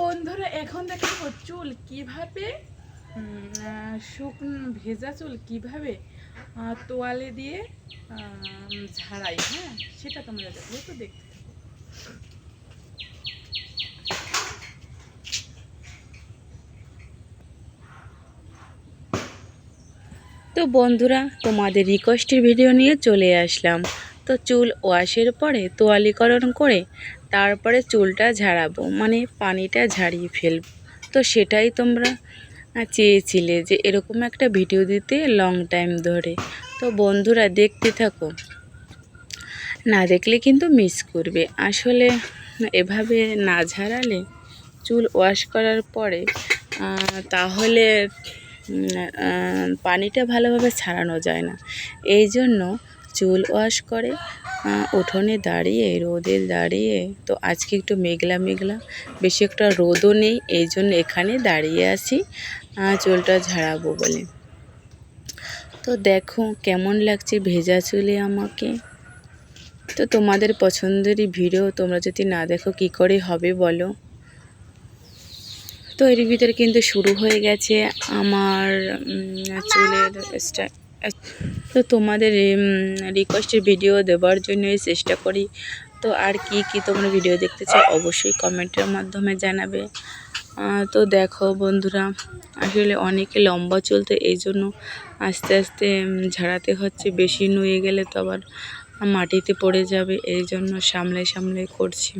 বন্ধুরা, এখন দেখাবো চুল কীভাবে শুকনো ভেজা চুল কীভাবে তোয়ালে দিয়ে ঝাড়াই হ্যাঁ সেটা তোমরা দেখো তো দেখতে। তো বন্ধুরা, তোমাদের রিকোয়েস্টের ভিডিও নিয়ে চলে আসলাম তো চুল ওয়াশের পরে তোয়ালিকরণ করে তারপরে চুলটা ঝাড়াবো মানে পানিটা ঝাড়িয়ে ফেলব। তো সেটাই তোমরা চেয়েছিলে যে এরকম একটা ভিডিও দিতে লং টাইম ধরে। তো বন্ধুরা, দেখতে থাকো। না দেখলে কিন্তু মিস করবে। আসলে এভাবে না ঝাড়ালে চুল ওয়াশ করার পরে তাহলে পানিটা ভালোভাবে ছাড়ানো যায় না। এই জন্য চুল ওয়াশ করে উঠোনে দাঁড়িয়ে, রোদে দাঁড়িয়ে, তো আজকে একটু মেঘলা মেঘলা, বেশি একটা রোদও নেই, এই জন্য এখানে দাঁড়িয়ে আছি চুলটা ঝাড়াবো বলে। তো দেখো কেমন লাগছে ভেজা চুলে আমাকে। তো তোমাদের পছন্দেরই ভিডিও, তোমরা যদি না দেখো কি করে হবে বলো। তো এর ভিতরে কিন্তু শুরু হয়ে গেছে আমার চুলের স্টা তো তোমাদের রিকোয়েস্টের ভিডিও দেওয়ার জন্যই চেষ্টা করি। তো আর কি কি তোমরা ভিডিও দেখতে চাও অবশ্যই কমেন্টের মাধ্যমে জানাবে। তো দেখো বন্ধুরা, আসলে অনেকে লম্বা চলতে এই জন্য আস্তে আস্তে ঝাড়াতে হচ্ছে, বেশি নুয়ে গেলে তো আবার মাটিতে পড়ে যাবে, এই জন্য সামলে সামলে করছি।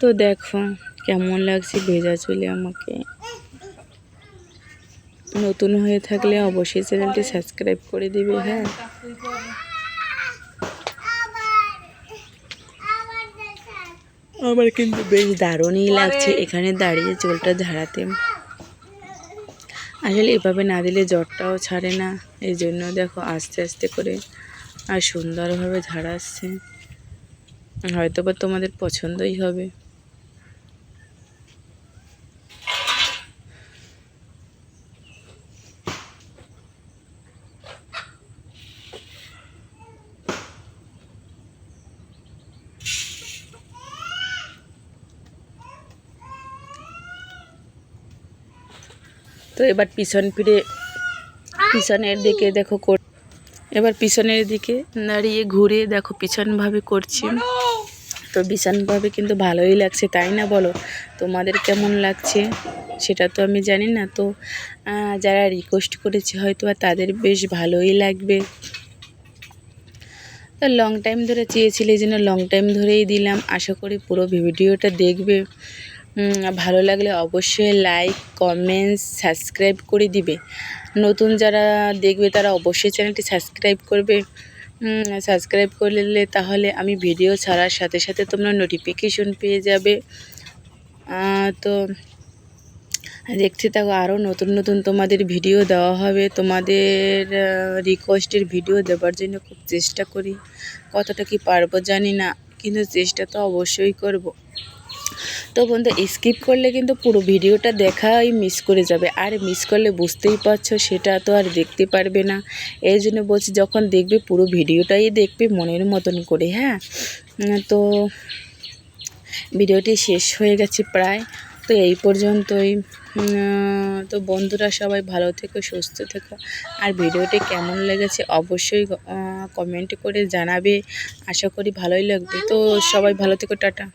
তো দেখো কেমন লাগছে ভেজা চুলে আমাকে। নতুন হয়ে থাকলে অবশ্যই চ্যানেলটি সাবস্ক্রাইব করে দিবে হ্যাঁ। আমার কিন্তু বেশ দারুণই লাগছে এখানে দাঁড়িয়ে চোলটা ঝাড়াতে। আসলে এভাবে না দিলে জ্বরটাও ছাড়ে না এই জন্য দেখো আস্তে আস্তে করে আর সুন্দরভাবে ঝাড়াচ্ছে হয়তো বা তোমাদের পছন্দই হবে। তো এবার পিছন ফিরে, পিছনের দিকে দেখো এবার পিছনের দিকে দাঁড়িয়ে ঘুরে দেখো পিছনভাবে করছি। তো ভীষণভাবে কিন্তু ভালোই লাগছে, তাই না বলো? তোমাদের কেমন লাগছে? সেটা তো আমি জানি না। তো যারা রিকোয়েস্ট করেছে হয়তো তাদের বেশ ভালোই লাগবে। তো লং টাইম ধরে চেয়েছিলে যেন লং টাইম ধরেই দিলাম। আশা করি পুরো ভিডিওটা দেখবে। ভালো লাগলে অবশ্যই লাইক কমেন্টস সাবস্ক্রাইব করে দিবে। নতুন যারা দেখবে তারা অবশ্যই চ্যানেলটি সাবস্ক্রাইব করবে। সাবস্ক্রাইব করলে তাহলে আমি ভিডিও ছাড়ার সাথে সাথে তোমরা নোটিফিকেশন পেয়ে যাবে। তো দেখতে থাকো আরও নতুন নতুন তোমাদের ভিডিও দেওয়া হবে। তোমাদের রিকোয়েস্টের ভিডিও দেওয়ার জন্য খুব চেষ্টা করি। কতটা কি পারব জানি না, কিন্তু চেষ্টা তো অবশ্যই করব। তো বন্ধু স্কিপ করলে কিন্তু পুরো ভিডিওটা দেখাই মিস করে যাবে। আর মিস করলে বুঝতেই পারছ, সেটা তো আর দেখতে পারবে না। এই জন্য বলছি, যখন দেখবে পুরো ভিডিওটাই দেখবে মনের মতন করে হ্যাঁ? তো ভিডিওটি শেষ হয়ে গেছে প্রায়। তো এই পর্যন্তই। তো বন্ধুরা, সবাই ভালো থেকো, সুস্থ থেকো। আর ভিডিওটি কেমন লেগেছে অবশ্যই কমেন্ট করে জানাবে। আশা করি ভালোই লাগবে। তো সবাই ভালো থেকো, টাটা।